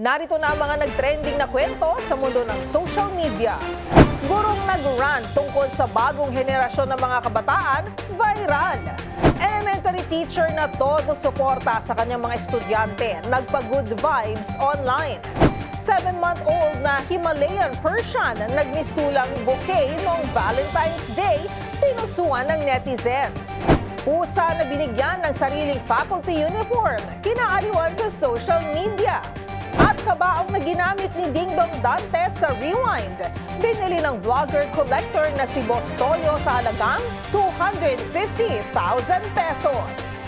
Narito na ang mga nagtrending na kwento sa mundo ng social media. Gurong nag-rant tungkol sa bagong henerasyon ng mga kabataan, viral. Elementary teacher na todo suporta sa kanyang mga estudyante, nagpa-good vibes online. Seven-month-old na Himalayan Persian nagmistulang bouquet noong Valentine's Day, pinusuan ng netizens. Pusa na binigyan ng sariling faculty uniform, kinaaliwan sa social media. Kabaong na ginamit ni Ding Dong Dantes sa Rewind, binili ng vlogger collector na si Boss Toyo sa halagang 250,000 pesos.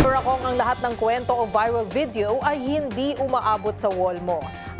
Pero kung ang lahat ng kwento o viral video ay hindi umaabot sa wall mo.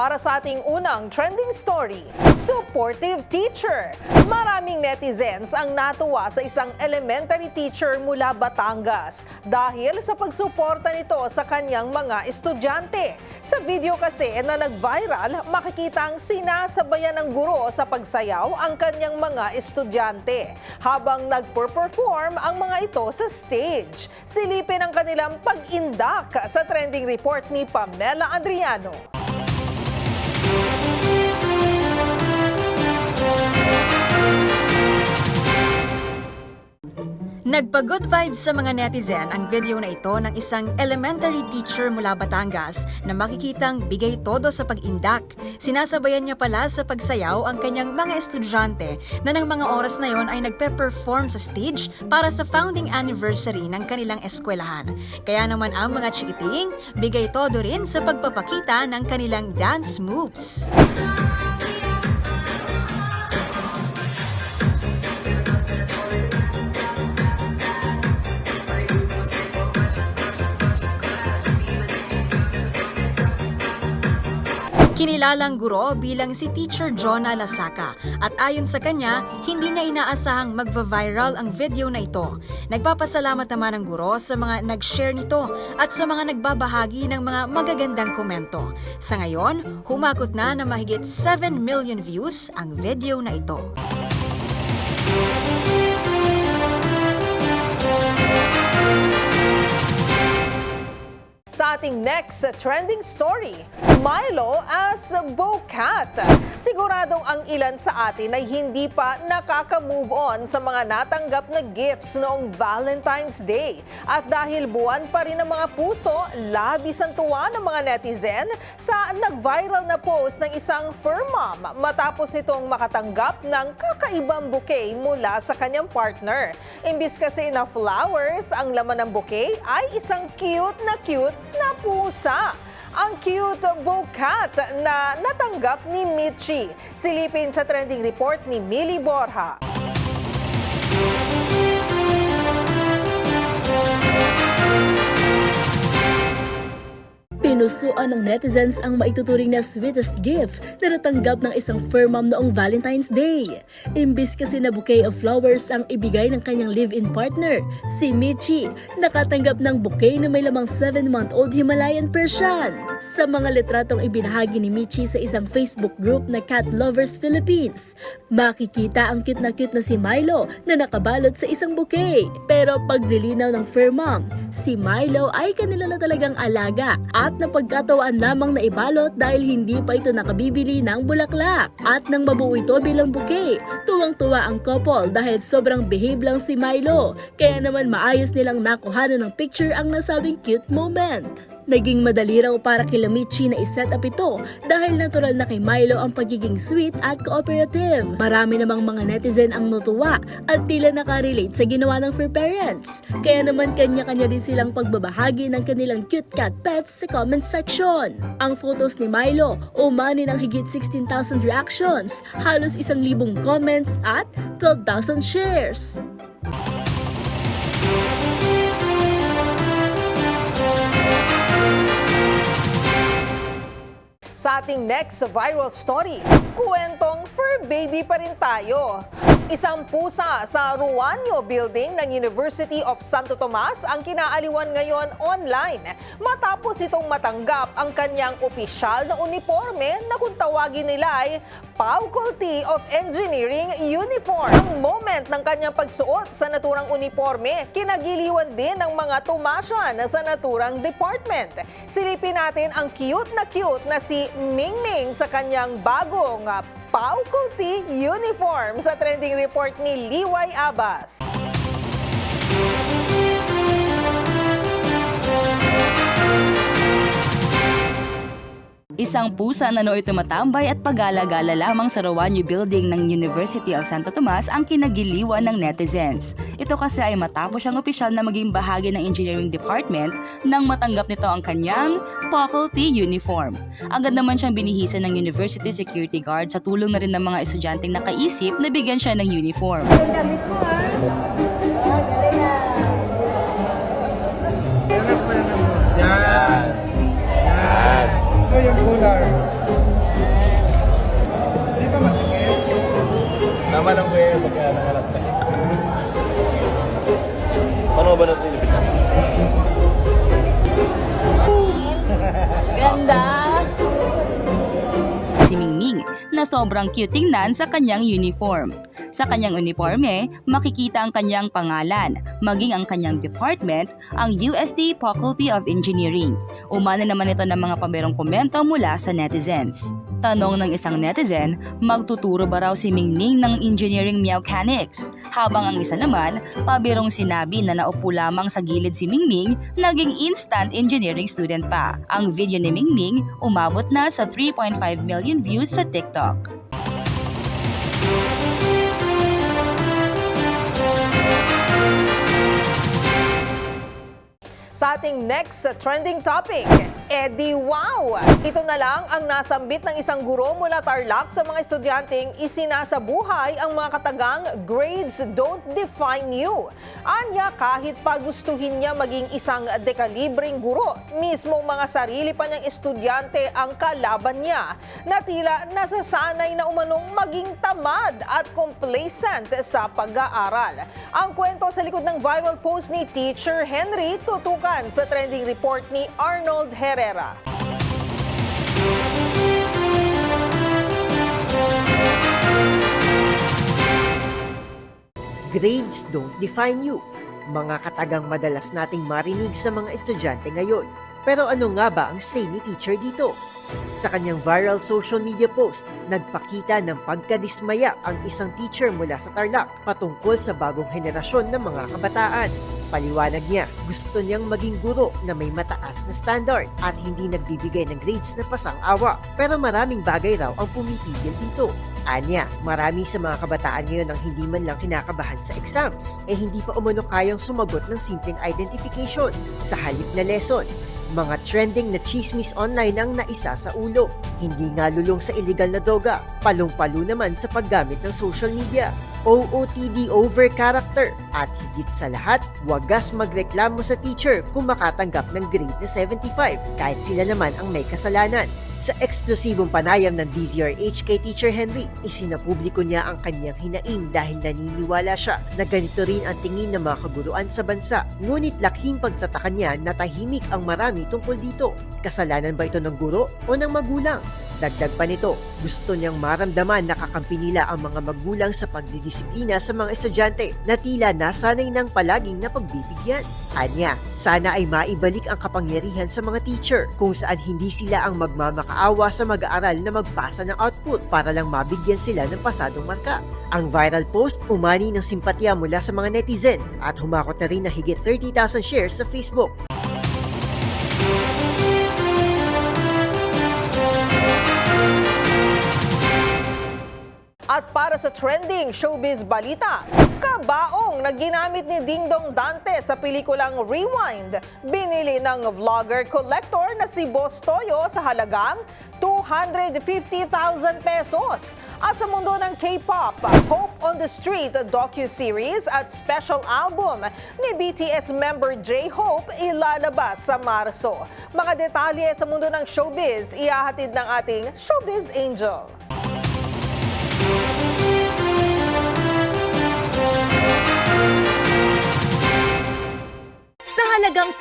Para sa ating unang trending story, supportive teacher. Maraming netizens ang natuwa sa isang elementary teacher mula Batangas dahil sa pagsuporta nito sa kanyang mga estudyante. Sa video kasi na nag-viral, makikita ang sinasabayan ng guro sa pagsayaw ang kanyang mga estudyante habang nagper-perform ang mga ito sa stage. Silipin ang kanilang pag-indak sa trending report ni Pamela Adriano. Nagpa-good vibes sa mga netizen ang video na ito ng isang elementary teacher mula Batangas na makikitang bigay todo sa pag-indak. Sinasabayan niya pala sa pagsayaw ang kanyang mga estudyante na ng mga oras na yon ay nagpe-perform sa stage para sa founding anniversary ng kanilang eskwelahan. Kaya naman ang mga chikiting, bigay todo rin sa pagpapakita ng kanilang dance moves. Kinilalang guro bilang si Teacher Jonah Lasaka at ayon sa kanya, hindi niya inaasahang magva-viral ang video na ito. Nagpapasalamat naman ang guro sa mga nag-share nito at sa mga nagbabahagi ng mga magagandang komento. Sa ngayon, humakot na na mahigit 7 million views ang video na ito. Sa ating next trending story, Milo as Bocat. Siguradong ang ilan sa atin ay hindi pa nakaka-move on sa mga natanggap na gifts noong Valentine's Day. At dahil buwan pa rin ang mga puso, labis ang tuwa ng mga netizen sa nag-viral na post ng isang fur mom matapos nitong makatanggap ng kakaibang bouquet mula sa kanyang partner. Imbis kasi na flowers, ang laman ng bouquet ay isang cute na cute na pusa. Ang cute bocat na natanggap ni Michi. Silipin sa trending report ni Millie Borja. Pinusuan ng netizens ang maituturing na sweetest gift na natanggap ng isang fur mom noong Valentine's Day. Imbis kasi na bouquet of flowers ang ibigay ng kanyang live-in partner, si Michi, nakatanggap ng bouquet na may lamang 7-month-old Himalayan Persian. Sa mga litratong ibinahagi ni Michi sa isang Facebook group na Cat Lovers Philippines, makikita ang cute na cute na si Milo na nakabalot sa isang bouquet. Pero pagdilinaw ng fur mom, si Milo ay kanila na talagang alaga at napagkatawaan lamang na ibalot dahil hindi pa ito nakabibili ng bulaklak. At nang mabuo ito bilang bouquet, tuwang-tuwa ang couple dahil sobrang behave lang si Milo. Kaya naman maayos nilang nakuhanan ng picture ang nasabing cute moment. Naging madali raw para kila Michi na iset up ito dahil natural na kay Milo ang pagiging sweet at cooperative. Marami namang mga netizen ang natuwa at tila nakarelate sa ginawa ng fur parents. Kaya naman kanya-kanya din silang pagbabahagi ng kanilang cute cat pets sa comment section. Ang photos ni Milo umani ng higit 16,000 reactions, halos isang libong comments at 12,000 shares. Sa ating next viral story, kwentong fur baby pa rin tayo. Isang pusa sa Ruanyo Building ng University of Santo Tomas ang kinaaliwan ngayon online matapos itong matanggap ang kanyang opisyal na uniforme na kung tawagin nila ay Faculty of Engineering Uniform. Ang moment ng kanyang pagsuot sa naturang uniforme, kinagiliwan din ng mga tumasyan sa naturang department. Silipin natin ang cute na cute na si Mingming sa kanyang bagong Faculty Uniform sa trending report ni Liway Abbas. Isang pusa na nooy tumatambay at pagala-gala lamang sa Rowanyo Building ng University of Santo Tomas ang kinagiliwan ng netizens. Ito kasi ay matapos siyang opisyal na maging bahagi ng engineering department nang matanggap nito ang kanyang faculty uniform. Agad naman siyang binihisan ng university security guard sa tulong na rin ng mga estudyanteng nakaisip na bigyan siya ng uniform. Relax mo yung nose. Yan. Yan. Sobrang cute tingnan sa kanyang uniform. Sa kanyang uniforme, makikita ang kanyang pangalan, maging ang kanyang department, ang USD Faculty of Engineering. Umano naman ito ng mga paberong komento mula sa netizens. Tanong ng isang netizen, magtuturo ba raw si Mingming ng engineering mechanics? Habang ang isa naman, pabirong sinabi na naupo lamang sa gilid si Mingming, naging instant engineering student pa. Ang video ni Mingming umabot na sa 3.5 million views sa TikTok. Sa ating next trending topic, Eddie Wow! Ito na lang ang nasambit ng isang guro mula Tarlac sa mga estudyanteng isinasabuhay ang mga katagang grades don't define you. Anya kahit pagustuhin niya maging isang dekalibreng guro, mismong mga sarili pa niyang estudyante ang kalaban niya na tila nasasanay na umanong maging tamad at complacent sa pag-aaral. Ang kwento sa likod ng viral post ni Teacher Henry tutukan sa trending report ni Arnold Herrera. Grades don't define you. Mga katagang madalas nating marinig sa mga estudyante ngayon. Pero ano nga ba ang say ni teacher dito? Sa kanyang viral social media post, nagpakita ng pagkadismaya ang isang teacher mula sa Tarlac patungkol sa bagong henerasyon ng mga kabataan. Paliwanag niya, gusto niyang maging guro na may mataas na standard at hindi nagbibigay ng grades na pasang-awa. Pero maraming bagay raw ang pumipigil dito. Anya, marami sa mga kabataan ngayon ang hindi man lang kinakabahan sa exams, eh hindi pa umano kayang sumagot ng simpleng identification sa halip na lessons. Mga trending na chismis online ang naisa sa ulo. Hindi nga lulong sa illegal na droga, palong-palo naman sa paggamit ng social media. OOTD over character at higit sa lahat, wagas magreklamo sa teacher kung makatanggap ng grade na 75 kahit sila naman ang may kasalanan. Sa eksklusibong panayam ng DZRH kay Teacher Henry, isinapubliko niya ang kanyang hinaing dahil naniniwala siya na ganito rin ang tingin ng mga kaguruan sa bansa. Ngunit laking pagtataka niya na tahimik ang marami tungkol dito. Kasalanan ba ito ng guro o ng magulang? Dagdag pa nito, gusto niyang maramdaman na kakampi nila ang mga magulang sa pagdidisiplina sa mga estudyante na tila nasanay ng palaging napagbibigyan. Anya, sana ay maibalik ang kapangyarihan sa mga teacher kung saan hindi sila ang magmamakaawa sa mag-aaral na magpasa ng output para lang mabigyan sila ng pasadong marka. Ang viral post umani ng simpatya mula sa mga netizen at humakot na rin ng higit 30,000 shares sa Facebook. At para sa trending showbiz balita, kabaong na ginamit ni Dingdong Dante sa pelikulang Rewind, binili ng vlogger collector na si Boss Toyo sa halagang 250,000 pesos. At sa mundo ng K-pop, Hope on the Street docu-series at special album ni BTS member J-Hope ilalabas sa Marso. Mga detalye sa mundo ng showbiz, ihahatid ng ating Showbiz Angel. Sa halagang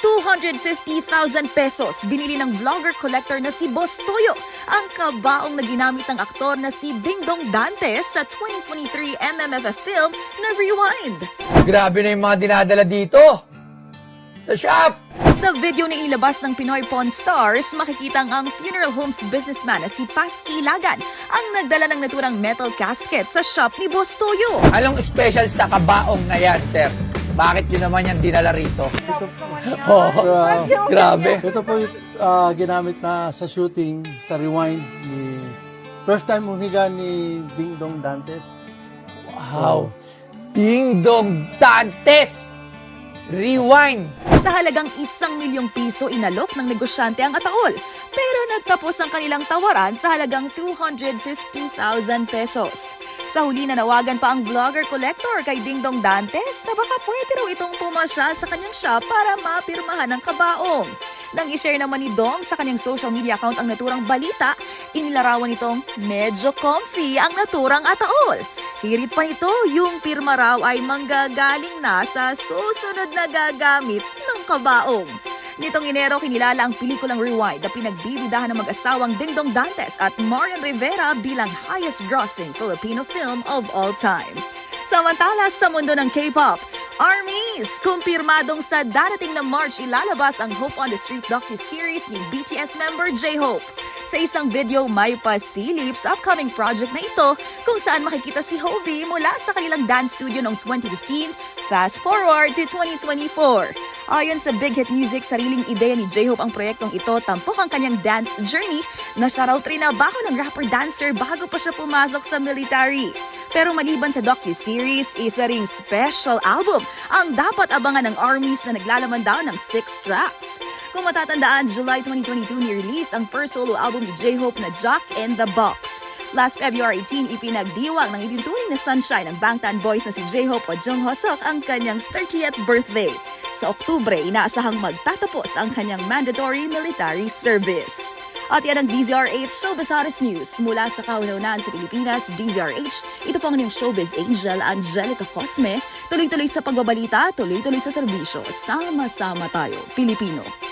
250,000 pesos, binili ng vlogger collector na si Boss Toyo ang kabaong na ginamit ng aktor na si Dingdong Dantes sa 2023 MMFF film na Rewind. Grabe na yung mga dinadala dito. Sa shop. Sa video na ilabas ng Pinoy Pawn Stars, makikitang ang funeral homes businessman na si Pasky Lagan ang nagdala ng naturang metal casket sa shop ni Boss Toyo. Anong special sa kabaong na yan, sir? Bakit yun naman yan dinala rito? Oh, grabe. Ito po yung ah, ginamit na sa shooting, sa rewind ni first time umiga ni Ding Dong Dantes. Wow. Ding Dong Dantes! Rewind! Sa halagang isang milyong piso, inalok ng negosyante ang ataol. Pero nagtapos ang kanilang tawaran sa halagang 250,000 pesos. Sa huli nanawagan pa ang vlogger collector kay Dingdong Dantes na baka pwede raw itong pumasya sa kanyang shop para mapirmahan ang kabaong. Nang ishare naman ni Dong sa kanyang social media account ang naturang balita, inilarawan itong medyo comfy ang naturang ataol. Hirit pa nito, yung pirma raw ay manggagaling na sa susunod na gagamit ng kabaong. Nitong Enero, kinilala ang pelikulang Rewind na pinagbibidahan ng mag-asawang Dingdong Dantes at Marian Rivera bilang highest-grossing Filipino film of all time. Samantala sa mundo ng K-pop, ARMYs! Kumpirmadong sa darating na March ilalabas ang Hope on the Street docu-series ni BTS member J-Hope. Sa isang video, may pasilip sa upcoming project na ito kung saan makikita si Hobi mula sa kanilang dance studio noong 2015, fast forward to 2024. Ayon sa Big Hit Music, sariling ideya ni J-Hope ang proyektong ito tampok ang kanyang dance journey na siya raw trinabaho ng rapper-dancer bago pa siya pumasok sa military. Pero maliban sa docu-series, isa ring special album ang dapat abangan ng armies na naglalaman daw ng six tracks. Kung matatandaan, July 2022 ni-release ang first solo album ni J-Hope na Jock in the Box. Last February 18, ipinagdiwang ng itinuturing na sunshine ng Bangtan Boys na si J-Hope o Jung Hosok ang kanyang 30th birthday. Sa Oktubre, inaasahang magtatapos ang kanyang mandatory military service. At yan ang DZRH Showbiz Hottest News. Mula sa kaunaunan sa Pilipinas, DZRH, ito po ang inyong showbiz angel, Angelica Cosme. Tuloy-tuloy sa pagbabalita, tuloy-tuloy sa serbisyo. Sama-sama tayo, Pilipino.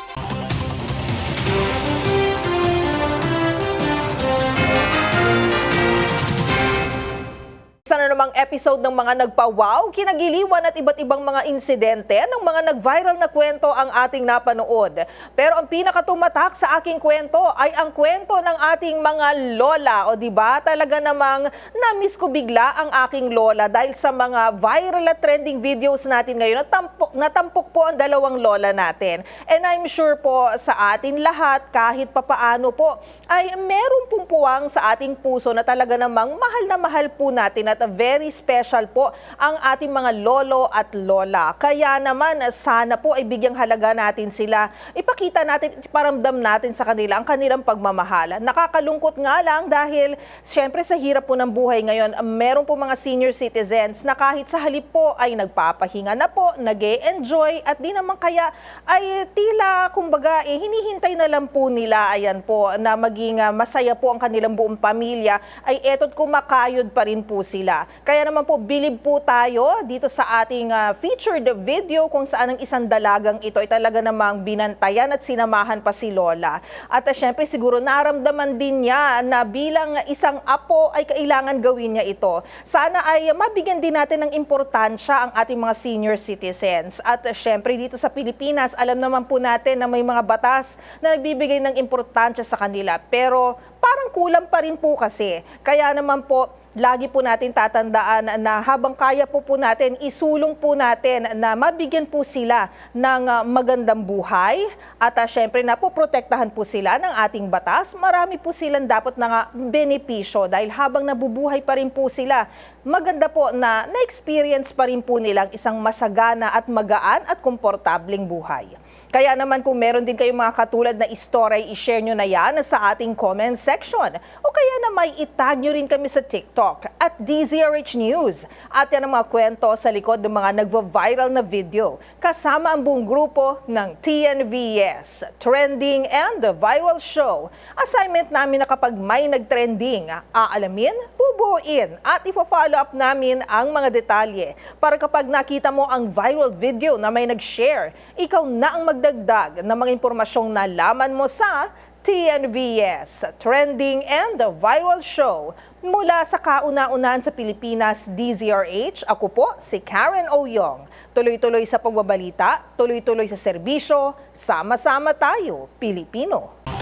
Isa na namang episode ng mga nagpa-wow, kinagiliwan at iba't ibang mga insidente ng mga nag-viral na kwento ang ating napanood. Pero ang pinakatumatak sa aking kwento ay ang kwento ng ating mga lola. O di ba talaga namang na-miss ko bigla ang aking lola dahil sa mga viral at trending videos natin ngayon. Natampok, natampok po ang dalawang lola natin. And I'm sure po sa atin lahat, kahit papaano po, ay meron pong puwang sa ating puso na talaga namang mahal na mahal po natin at very special po ang ating mga lolo at lola. Kaya naman sana po ay bigyang halaga natin sila. Ipakita natin, iparamdam natin sa kanila ang kanilang pagmamahal. Nakakalungkot nga lang dahil syempre sa hirap po ng buhay ngayon, meron po mga senior citizens na kahit sa halip po ay nagpapahinga na po, nag enjoy at di naman kaya ay tila kumbaga eh, hinihintay na lang po nila ayan po na maging ah, masaya po ang kanilang buong pamilya ay eto't kumakayod pa rin po sila. Kaya naman po bilib po tayo dito sa ating ah, featured video kung saan ang isang dalagang ito ay talaga namang binantayan at sinamahan pa si Lola. At uh, syempre siguro naramdaman din niya na bilang isang apo ay kailangan gawin niya ito. Sana ay mabigyan din natin ng importansya ang ating mga senior citizens. At uh, syempre dito sa Pilipinas, alam naman po natin na may mga batas na nagbibigay ng importansya sa kanila. Pero parang kulang pa rin po kasi. Kaya naman po, lagi po natin tatandaan na habang kaya po po natin, isulong po natin na mabigyan po sila ng ah, magandang buhay at uh, syempre na po protektahan po sila ng ating batas. Marami po silang dapat na nga benepisyo dahil habang nabubuhay pa rin po sila, maganda po na na-experience pa rin po nilang isang masagana at magaan at komportableng buhay. Kaya naman kung meron din kayong mga katulad na istorya, i-share nyo na yan sa ating comment section. O kaya na may itag nyo rin kami sa TikTok at DZRH News. At yan ang mga kwento sa likod ng mga nagva-viral na video kasama ang buong grupo ng TNVS, Trending and the Viral Show. Assignment namin na kapag may nagtrending, aalamin, bubuuin at ipo-follow up namin ang mga detalye para kapag nakita mo ang viral video na may nag-share, ikaw na ang magdagdag ng mga impormasyong nalaman mo sa TNVS, Trending and the Viral Show. Mula sa kauna-unahan sa Pilipinas, DZRH, ako po si Karen Oyong. Tuloy-tuloy sa pagbabalita, tuloy-tuloy sa serbisyo, sama-sama tayo, Pilipino.